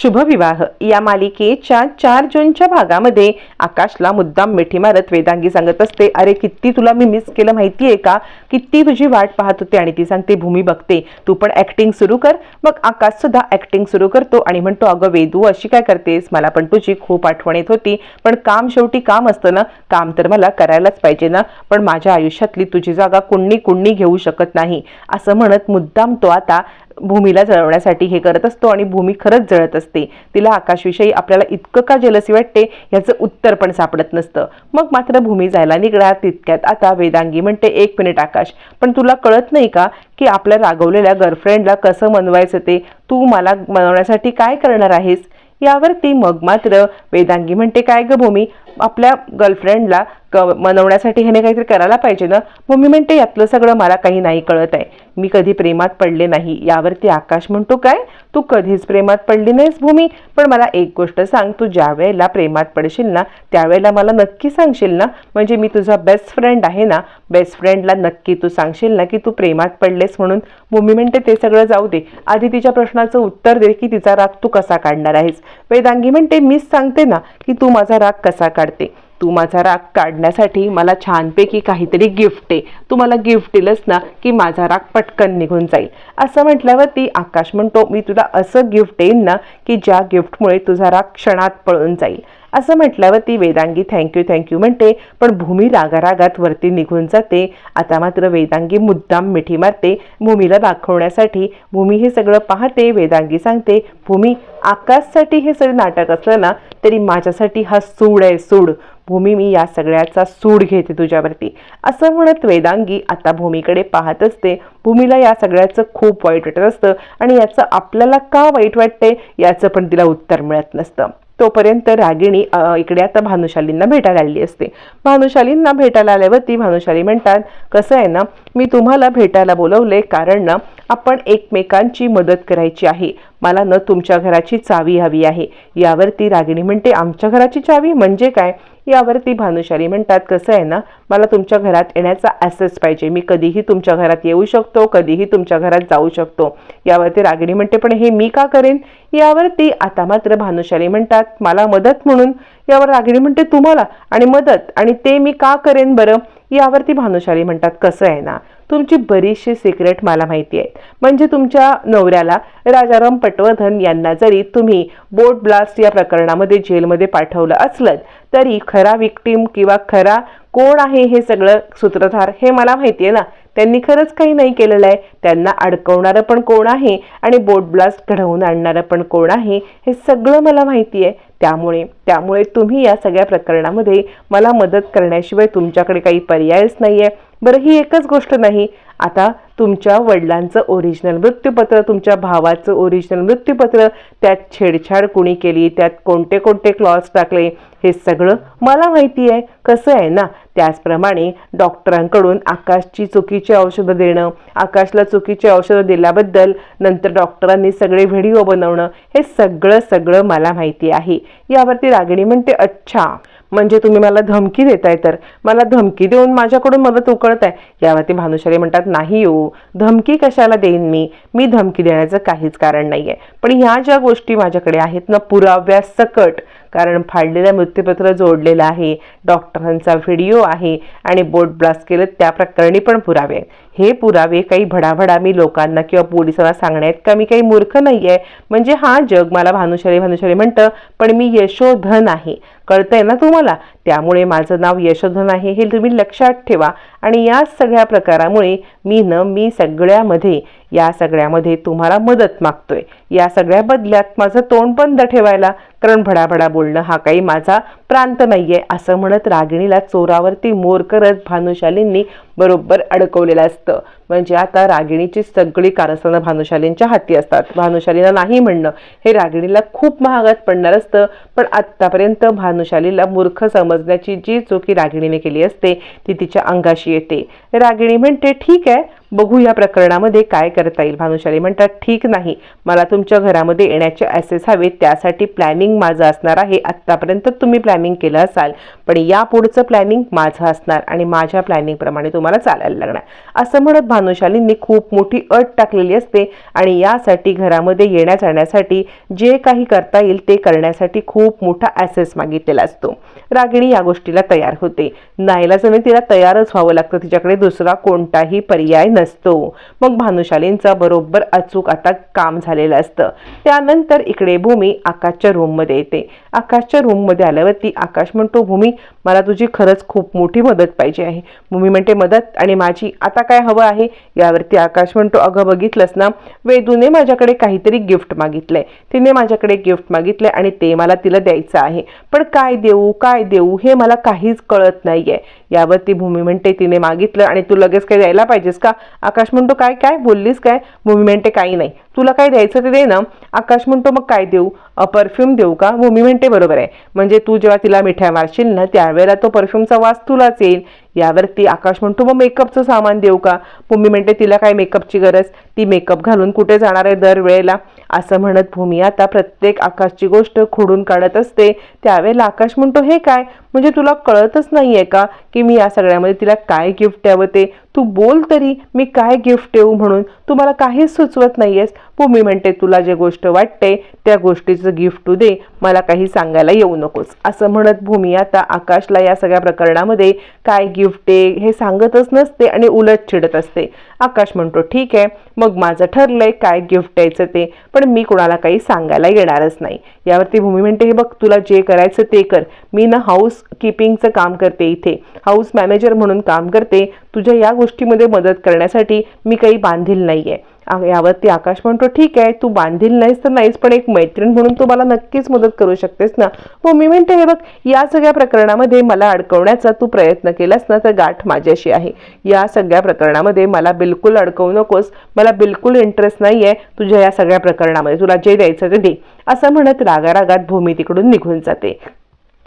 शुभविवाह. या मालिकेच्या चार जूनच्या भागामध्ये आकाशला मुद्दाम मिठी मारत वेदांगी सांगत असते अरे किती तुला मी मिस केलं माहितीये का? किती तुझी वाट पाहत होते आणि ती सांगते भूमी बघते तू पण ऍक्टिंग सुरू कर. मग आकाश सुद्धा ऍक्टिंग सुरू करतो आणि म्हणतो अगं वेदू अशी काय करतेस? मला पण तुझी खूप आठवण येत होती. पण काम शेवटी काम असतं ना? काम तर मला करायलाच पाहिजे ना? पण माझ्या आयुष्यातली तुझी जागा कुणी कुणी घेऊ शकत नाही. असं म्हणत मुद्दाम तो आता भूमीला जळवण्यासाठी हे करत असतो आणि भूमी खरंच जळत असते. तिला आकाशविषयी आपल्याला इतकं का जलसी वाटते याचं उत्तर पण सापडत नसतं. मग मात्र भूमी जायला निघणार तितक्यात आता वेदांगी म्हणते एक मिनिट आकाश पण तुला कळत नाही का की आपल्या रागवलेल्या गर्लफ्रेंडला कसं मनवायचं ते? तू मला मनवण्यासाठी काय करणार आहेस? यावरती मग मात्र वेदांगी म्हणते काय ग भूमी आपल्या गर्लफ्रेंडला क मनवण्यासाठी ह्याने काहीतरी करायला पाहिजे ना? मम्मी म्हणते यातलं सगळं मला काही नाही कळत आहे. मी कधी प्रेमात पडले नाही. यावरती आकाश म्हणतो काय? तू कधीच प्रेमात पडली नाहीस भूमी. पण मला एक गोष्ट सांग तू ज्या वेळेला प्रेमात पडशील ना त्यावेळेला मला नक्की सांगशील ना? म्हणजे मी तुझा बेस्ट फ्रेंड आहे ना? बेस्ट फ्रेंडला नक्की तू सांगशील ना की तू प्रेमात पडलेस म्हणून? भूमी म्हणते ते सगळं जाऊ दे. आधी तिच्या प्रश्नाचं उत्तर दे की तिचा राग तू कसा काढणार आहेस? वेदांगी म्हणते मीच सांगते ना की तू माझा राग कसा काढते? तू माझा राग काढण्यासाठी मला छानपैकी काहीतरी गिफ्ट आहे. तू मला गिफ्ट दिलंस ना की माझा राग पटकन निघून जाईल. असं म्हटल्यावर ती आकाश म्हणतो मी तुला असं गिफ्ट देईन ना की ज्या गिफ्टमुळे तुझा राग क्षणात पळून जाईल. असं म्हटल्यावर ती वेदांगी थँक्यू थँक्यू म्हणते. पण भूमी रागारागात वरती निघून जाते. आता मात्र वेदांगी मुद्दाम मिठी मारते. भूमीला दाखवण्यासाठी भूमी हे सगळं पाहते. वेदांगी सांगते भूमी आकाशसाठी हे सगळं नाटक असलं ना तरी माझ्यासाठी हा सूड आहे सूड. भूमी मी या सगळ्याचा सूड घेते तुझ्यावरती. असं म्हणत वेदांगी आता भूमीकडे पाहत असते. भूमीला या सगळ्याचं खूप वाईट वाटत असतं आणि याचं आपल्याला का वाईट वाटते याचं पण तिला उत्तर मिळत नसतं. तोपर्यंत रागिणी इकडे आता भानुशालींना भेटायला आलेली असते. भानुशालींना भेटायला आल्यावरती भानुशाली म्हणतात कसं आहे ना मी तुम्हाला भेटायला बोलवले कारण ना आपण एकमेकांची मदत करायची आहे. मला न तुमच्या घराची चावी हवी आहे. यावरती रागिणी म्हणते आमच्या घराची चावी म्हणजे काय? यावरती भानुशाली म्हणतात कसं आहे ना मला तुमच्या घरात येण्याचा ॲसेस पाहिजे. मी कधीही तुमच्या घरात येऊ शकतो कधीही तुमच्या घरात जाऊ शकतो. यावरती रागिणी म्हणते पण हे मी का करेन? यावरती आता मात्र भानुशाली म्हणतात मला मदत म्हणून. यावर रागिणी म्हणते तुम्हाला आणि मदत आणि ते मी का करेन बरं? यावरती भानुशाली म्हणतात कसं आहे ना तुमची बरीचशी सिक्रेट मला माहिती आहेत. म्हणजे तुमच्या नवऱ्याला राजाराम पटवर्धन यांना जरी तुम्ही बोट ब्लास्ट या प्रकरणामध्ये जेलमध्ये पाठवलं असलं तरी खरा विक्टीम किंवा खरा कोण आहे हे सगळं सूत्रधार हे मला माहिती आहे ना. त्यांनी खरंच काही नाही केलेलं आहे. त्यांना अडकवणारं पण कोण आहे आणि बोट ब्लास्ट घडवून आणणारं पण कोण आहे हे सगळं मला माहिती आहे. त्यामुळे त्यामुळे तुम्ही या सगळ्या प्रकरणामध्ये मला मदत करण्याशिवाय तुमच्याकडे काही पर्यायच नाही आहे बरं ही एकच गोष्ट नाही. आता तुमच्या वडिलांचं ओरिजिनल मृत्यूपत्र तुमच्या भावाचं ओरिजिनल मृत्यूपत्र त्यात छेडछाड कुणी केली त्यात कोणते कोणते क्लॉज टाकले हे सगळं मला माहिती आहे. कसं आहे ना त्याचप्रमाणे डॉक्टरांकडून आकाशची चुकीची औषधं देणं आकाशला चुकीची औषधं दिल्याबद्दल नंतर डॉक्टरांनी सगळे व्हिडिओ बनवणं हे सगळं सगळं मला माहिती आहे. यावरती रागिणी म्हणते अच्छा. म्हणजे तुम्ही मला धमकी देताय तर. मला धमकी देऊन माझ्याकडून मदत उकळत आहे यावरती भानुशाली म्हणतात नाही हो धमकी कशाला देईन मी? मी धमकी देण्याचं काहीच कारण नाही आहे पण ह्या ज्या गोष्टी माझ्याकडे आहेत ना पुराव्या सकट कारण फाडलेलं मृत्यूपत्र जोडलेलं आहे. डॉक्टरांचा व्हिडिओ आहे आणि बोट ब्लास्ट केलं त्या प्रकरणी पण पुरावे आहेत. हे पुरावे काही भडाभडा मी लोकांना किंवा पोलिसांना सांगण्यात का मी काही मूर्ख नाही आहे म्हणजे हा जग मला भानुशाली भानुशाली म्हणतं पण मी यशोधन आहे. कळतंय ना तुम्हाला? त्यामुळे माझं नाव यशोधन आहे. हे तुम्ही लक्षात ठेवा. आणि या सगळ्या प्रकारामुळे मी न मी सगळ्यामध्ये या सगळ्यामध्ये तुम्हाला मदत मागतोय. या सगळ्या बदल्यात माझं तोंड बंद ठेवायला कारण भडाभडा बोलणं हा काही माझा प्रांत नाही आहे असं म्हणत रागिणीला चोरावरती मोर करत भानुशालींनी बरोबर अडकवलेलं असतं. म्हणजे आता रागिणीची सगळी कारस्थानं भानुशालींच्या हाती असतात. भानुशालीला नाही म्हणणं हे रागिणीला खूप महागात पडणार असतं. पण आत्तापर्यंत भानुशालीला मूर्ख समजण्याची जी चुकी रागिणीने केली असते ती तिच्या अंगाशी येते. रागिणी म्हणते ठीक आहे बघू या प्रकरणामध्ये काय करता येईल. भानुशाली म्हणतात ठीक नाही. मला तुमच्या घरामध्ये येण्याचे ॲसेस हवेत. त्यासाठी प्लॅनिंग माझं असणार आहे. आत्तापर्यंत तुम्ही प्लॅनिंग केलं असाल पण या पुढचं प्लॅनिंग माझं असणार आणि माझ्या प्लॅनिंगप्रमाणे तुम्हाला चालायला लागणार. असं म्हणत भानुशालींनी खूप मोठी अट टाकलेली असते आणि यासाठी घरामध्ये येण्या जाण्यासाठी जे काही करता येईल ते करण्यासाठी खूप मोठा ॲसेस मागितलेला असतो. रागिणी या गोष्टीला तयार होते. नाईलाजाने तिला तयारच व्हावं लागतं. तिच्याकडे दुसरा कोणताही पर्याय नसतो. मग भानुशालींचा बरोबर अचूक आता काम झालेलं असतं. त्यानंतर इकडे भूमी आकाशच्या रूममध्ये येते. आकाशच्या रूममध्ये आल्यावरती आकाश म्हणतो भूमी मला तुझी खरंच खूप मोठी मदत पाहिजे आहे. भूमी म्हणते मदत? आणि माझी आता काय हवं आहे? यावरती आकाश म्हणतो अगं बघितलंस ना वेदूने माझ्याकडे काहीतरी गिफ्ट मागितलंय. तिने माझ्याकडे गिफ्ट मागितलंय आणि ते मला तिला द्यायचं आहे. पण काय देऊ काय देऊ हे मला काहीच कळत नाहीये. यावर ती भूमी म्हणते तिने मागितलं आणि तू लगेच काही द्यायला पाहिजेस का? आकाश म्हणतो काय काय? बोललीस काय? भूमी म्हणते काही नाही. तुला काय द्यायचं ते दे ना. आकाश म्हणतो मग काय देऊ? परफ्यूम देऊ का? भूमी म्हणते बरोबर आहे. म्हणजे तू जेव्हा तिला मिठ्या मारशील ना त्यावेळेला तो परफ्यूमचा वास तुलाच येईल. यावरती आकाश म्हणतो मग मेकअपचं सामान देऊ का? भूमी म्हणते तिला काय मेकअपची गरज? ती मेकअप घालून कुठे जाणार आहे दरवेळेला? असं म्हणत भूमी आता प्रत्येक आकाशची गोष्ट खोडून काढत असते. त्यावेळेला आकाश म्हणतो हे काय? म्हणजे तुला कळतच नाही आहे का की मी या सगळ्यामध्ये तिला काय गिफ्ट द्यावं ते तू बोल तरी मी काय गिफ्ट देऊ म्हणून? तू मला काहीच सुचवत नाही आहेस भूमी म्हणते तुला जे गोष्ट वाटते त्या गोष्टीचं गिफ्ट तू दे. मला काही सांगायला येऊ नकोस. असं म्हणत भूमी आता आकाशला या सगळ्या प्रकरणामध्ये काय गिफ्ट दे हे सांगतच नसते आणि उलट चिडत असते. आकाश म्हणतो ठीक आहे मग माझं ठरलंय काय गिफ्ट द्यायचं ते. पण मी कोणाला काही सांगायला येणारच नाही. यावरती भूमी म्हणते हे बघ तुला जे करायचं ते कर. मी ना हाऊस कीपिंगचं काम करते इथे. हाऊस मॅनेजर म्हणून काम करते. तुझ्या या गोष्टीमध्ये मदत करण्यासाठी मी काही बांधील नाहीये. आहे यावरती आकाश म्हणतो ठीक आहे तू बांधील नाहीस तर नाहीस पण एक मैत्रीण म्हणून तू मला नक्कीच मदत करू शकतेस ना. हो मी म्हणते हे बघ या सगळ्या प्रकरणामध्ये मला अडकवण्याचा तू प्रयत्न केलास ना तर गाठ माझ्याशी आहे. या सगळ्या प्रकरणामध्ये मला बिलकुल अडकवू नकोस. मला बिलकुल इंटरेस्ट नाही आहे तुझ्या या सगळ्या प्रकरणामध्ये. तुला जे द्यायचं ते दे. असं म्हणत रागारागात भूमी तिकडून निघून जाते.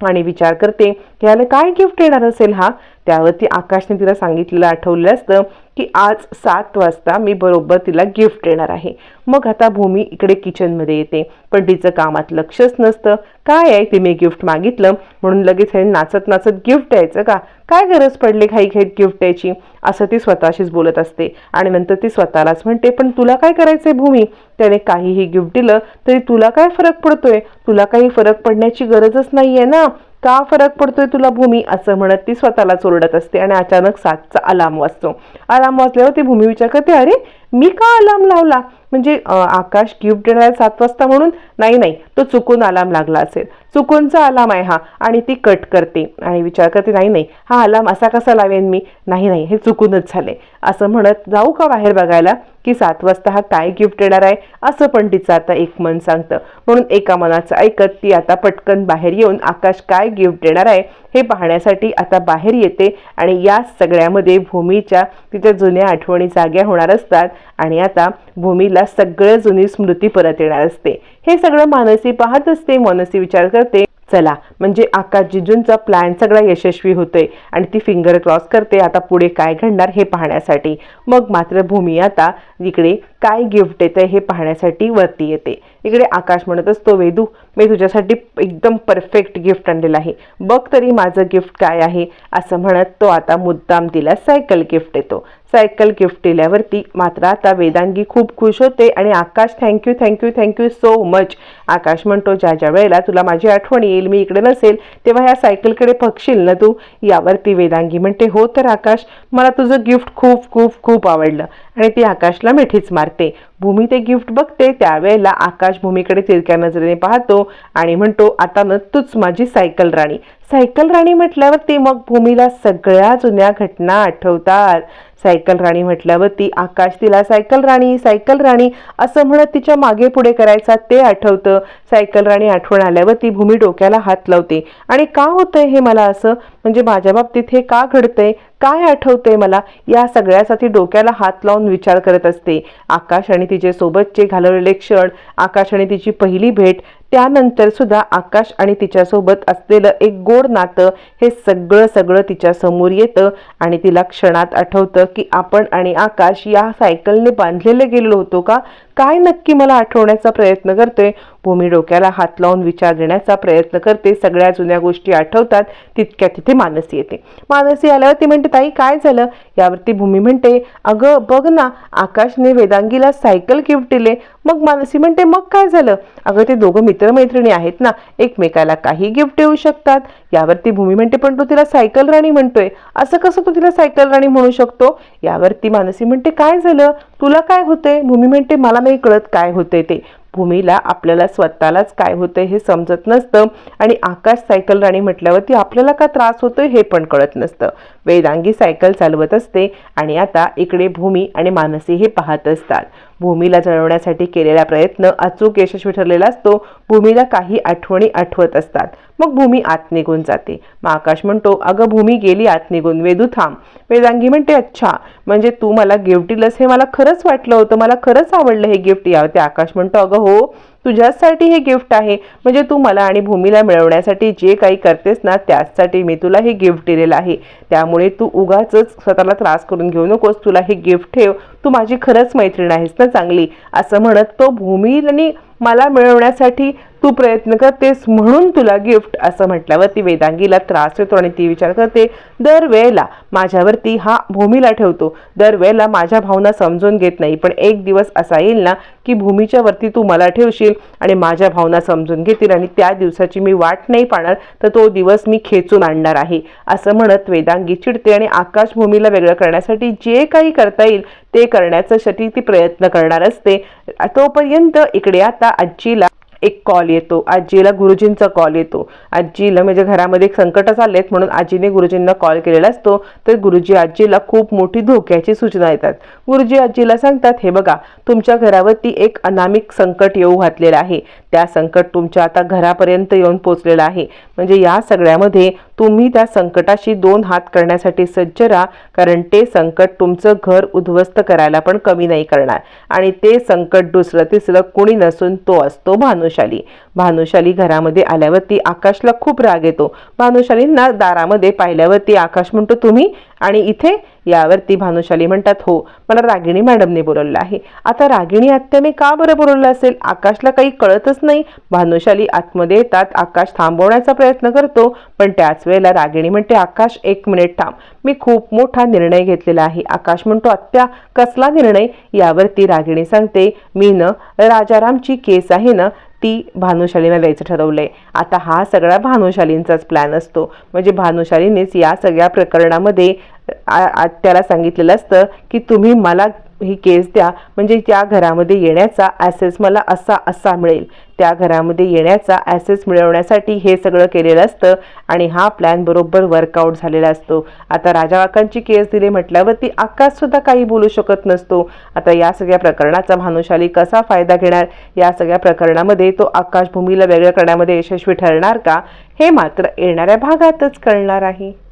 आणि विचार करते की याला काय गिफ्ट येणार असेल हा? त्यावरती आकाशने तिला सांगितलेलं आठवलं असतं की आज सात वाजता मी बरोबर तिला गिफ्ट देणार आहे. मग आता भूमी इकडे किचनमध्ये येते. पण तिचं कामात लक्षच नसतं. काय आहे? तिने गिफ्ट मागितलं. म्हणून लगेच हे नाचत नाचत गिफ्ट द्यायचं का? काय गरज पडली घाई घाईत गिफ्ट द्यायची? असं ती स्वतःशीच बोलत असते. आणि नंतर ती स्वतःलाच म्हणते पण तुला काय करायचंय भूमी? त्याने काहीही गिफ्ट दिलं तरी तुला काय फरक पडतोय? तुला काही फरक पडण्याची गरजच नाही आहे ना? का फरक पडतोय तुला भूमी? असं म्हणत ती स्वतःला चोरडत असते आणि अचानक सातचा अलार्म वाजतो. अलार्म वाजल्यावर ती भूमी विचार करते अरे मी का अलार्म लावला? म्हणजे आकाश गिफ्ट देणार सात वाजता म्हणून? नाही नाही. तो चुकून अलार्म लागला असेल. चुकूनचा अलार्म आहे हा आणि ती कट करते. आणि विचार करते नाही नाही. हा अलार्म असा कसा लावेन मी? नाही नाही. हे चुकूनच झाले. असं म्हणत जाऊ का बाहेर बघायला की सात वाजता हा काय गिफ्ट देणार आहे? असं पण तिचं आता एक मन सांगतं. म्हणून एका मनाचं ऐकत ती आता पटकन बाहेर येऊन आकाश काय गिफ्ट देणार आहे हे पाहण्यासाठी आता बाहेर येते. आणि या सगळ्यामध्ये भूमीच्या तिच्या जुन्या आठवणी जाग्या होणार असतात. आणि आता भूमीला सगळं जुनी स्मृती परत येणार असते. हे सगळं मानसी पाहत असते मानसी विचार करते चला म्हणजे आकाश जिजूंचा प्लॅन सगळा यशस्वी होतोय आणि ती फिंगर क्रॉस करते आता पुढे काय घडणार हे पाहण्यासाठी. मग मात्र भूमी आता इकडे काय गिफ्ट येतं हे पाहण्यासाठी वरती येते. इकडे आकाश म्हणत असतो वेदू मी तुझ्यासाठी एकदम परफेक्ट गिफ्ट आणलेलं आहे. बघ तरी माझं गिफ्ट काय आहे असं म्हणत तो आता मुद्दाम तिला सायकल गिफ्ट येतो सायकल गिफ्ट दिल्यावरती. मात्र आता वेदांगी खूप खुश होते आणि Akash thank you thank you thank you so much Akash म्हणतो ज्या ज्या वेळेला तुला माझी आठवण येईल मी इकडे नसेल तेव्हा ह्या सायकलकडे बघशील ना तू. यावरती वेदांगी म्हणते हो तर आकाश मला तुझं गिफ्ट खूप खूप खूप आवडलं. आणि ती आकाशला मिठीच मारते. भूमी ते गिफ्ट बघते त्यावेळेला आकाश भूमीकडे तिरक्या नजरेने पाहतो आणि म्हणतो आता न तूच माझी सायकल राणी. सायकल राणी म्हटल्यावर ते मग भूमीला सगळ्या जुन्या घटना आठवतात. सायकल राणी म्हटल्यावरती आकाश तिला सायकल राणी सायकल राणी असं म्हणत तिच्यामागे पुढे करायचा ते आठवतं. सायकल राणी आठवण आल्यावर ती भूमी डोक्याला हात लावते. आणि का होतंय हे मला असं? म्हणजे माझ्या बाबतीत हे का घडतंय? काय आठवते मला? या सगळ्यासाठी डोक्याला हात लावून विचार करत असते. आकाश आणि तिचे सोबतचे घालवलेले क्षण आकाश आणि तिची पहिली भेट त्यानंतर सुद्धा आकाश आणि तिच्यासोबत असलेलं एक गोड नातं हे सगळं सगळं तिच्या समोर येतं आणि तिला क्षणात आठवतं की आपण आणि आकाश या सायकलने बांधलेले गेलेलो होतो का? काय नक्की मला आठवण्याचा प्रयत्न करतोय? भूमी डोक्याला हात लावून विचार देण्याचा प्रयत्न करते. सगळ्या जुन्या गोष्टी आठवतात. तितक्या तिथे मानसी येते. मानसी आल्यावर ती म्हणते ताई काय झालं? यावरती भूमी म्हणते अगं बघ ना आकाशने वेदांगीला सायकल गिफ्ट दिले. मग मानसी म्हणते मग काय झालं? अगं ते दोघं मित्रमैत्रिणी आहेत ना एकमेकाला काही गिफ्ट देऊ शकतात. यावरती भूमी म्हणते पण तो तिला सायकल राणी म्हणतोय. असं कसं तू तिला सायकल राणी म्हणू शकतो? यावरती मानसी म्हणते काय झालं? तुला काय होते भूमी म्हणते मला नाही कळत काय होतंय ते. भूमीला आपल्याला स्वतःलाच काय होतंय हे समजत नसतं आणि आकाश सायकल राणी म्हटल्यावरती आपल्याला का त्रास होतोय हे पण कळत नसतं. वेदांगी सायकल चालवत असते आणि आता इकडे भूमी आणि मानसी हे पाहत असतात. भूमीला जळवण्यासाठी केलेला प्रयत्न अचूक यशस्वी ठरलेला असतो भूमीला काही आठवणी आठवत असतात. मग भूमी आत निघून जाते. मग आकाश म्हणतो अगं भूमी गेली आत निघून. वेदू थांब. वेदांगी म्हणते अच्छा म्हणजे तू मला गिफ्ट दिलंस हे मला खरंच वाटलं होतं. मला खरंच आवडलं हे गिफ्ट यावं. ते आकाश म्हणतो अगं हो तुझ्यासाठी हे गिफ्ट आहे. म्हणजे तू मला आणि भूमीला मिळवण्यासाठी जे काही करतेस ना त्याचसाठी मी तुला हे गिफ्ट दिलेलं आहे. त्यामुळे तू उगाच स्वतःला त्रास करून घेऊ नकोस. तुला हे गिफ्ट ठेव. तू माझी खरंच मैत्रीण आहेस ना चांगली. असं म्हणत तो भूमीने मला मिळवण्यासाठी तू प्रयत्न करतेस म्हणून तुला गिफ्ट असं म्हटल्यावर ती वेदांगीला त्रास होतो आणि ती विचार करते दरवेळेला माझ्यावरती हा भूमीला ठेवतो. दरवेळेला माझ्या भावना समजून घेत नाही. पण एक दिवस असा येईल ना की भूमीच्या वरती तू मला ठेवशील आणि माझ्या भावना समजून घेतील आणि त्या दिवसाची मी वाट नाही पाहणार तर तो दिवस मी खेचून आणणार आहे. असं म्हणत वेदांगी चिडते आणि आकाश भूमीला वेगळं करण्यासाठी जे काही करता येईल ते करण्यासाठी ती प्रयत्न करणार असते. तोपर्यंत इकडे आता आजीला एक कॉल येतो. आजीला गुरुजींचा कॉल येतो. आजीला म्हणजे घरामध्ये एक संकट आहेत म्हणून आजीने गुरुजींना कॉल केलेला असतो. तर गुरुजी आजीला खूप मोठी धोक्याची सूचना येतात गुरुजी आजीला सांगतात हे बघा तुमच्या घरावरती एक अनामिक संकट येऊ घातलेलं आहे. त्या संकट तुमच्या आता घरापर्यंत येऊन पोचलेलं आहे. म्हणजे या सगळ्यामध्ये तुम्ही त्या संकटाशी दोन हात करण्यासाठी सज्ज राहा कारण ते संकट तुमचं घर उद्ध्वस्त करायला पण कमी नाही करणार. आणि ते संकट दुसरं तिसरं कोणी नसून तो असतो भानुशाली. भानुशाली घरामध्ये आल्यावरती आकाशला खूप राग येतो. भानुशालींना दारामध्ये पाहिल्यावरती आकाश म्हणतो तुम्ही? आणि इथे यावरती भानुशाली म्हणतात हो मला रागिणी मॅडमने बोलवलं आहे. आता रागिणी आत्याने का बरं बोलवलं असेल? आकाशला काही कळतच नाही. भानुशाली आतमध्ये येतात आकाश थांबवण्याचा प्रयत्न करतो पण त्याच वेळेला रागिणी म्हणते आकाश एक मिनिट थांब. मी खूप मोठा निर्णय घेतलेला आहे. आकाश म्हणतो आत्या कसला निर्णय? यावरती रागिणी सांगते मी न राजारामची केस आहे ना ती भानुशालीनं द्यायचं ठरवलंय. आता हा सगळा भानुशालींचाच प्लॅन असतो. म्हणजे भानुशालीनेच या सगळ्या प्रकरणामध्ये आ- त्याला सांगितलेलं असतं की तुम्ही मला ही केस द्या. म्हणजे त्या घरामध्ये येण्याचा ॲसेस मला असा असा मिळेल. त्या घरामध्ये येण्याचा ॲसेस मिळवण्यासाठी हे सगळं केलेलं असतं आणि हा प्लॅन बरोबर वर्कआउट झालेला असतो. आता राजा काकांची केस दिली म्हटल्यावरती आकाशसुद्धा काही बोलू शकत नसतो. आता या सगळ्या प्रकरणाचा भानुशाली कसा फायदा घेणार? या सगळ्या प्रकरणामध्ये तो आकाशभूमीला वेगळं करण्यामध्ये यशस्वी ठरणार का? हे मात्र येणाऱ्या भागातच कळणार आहे.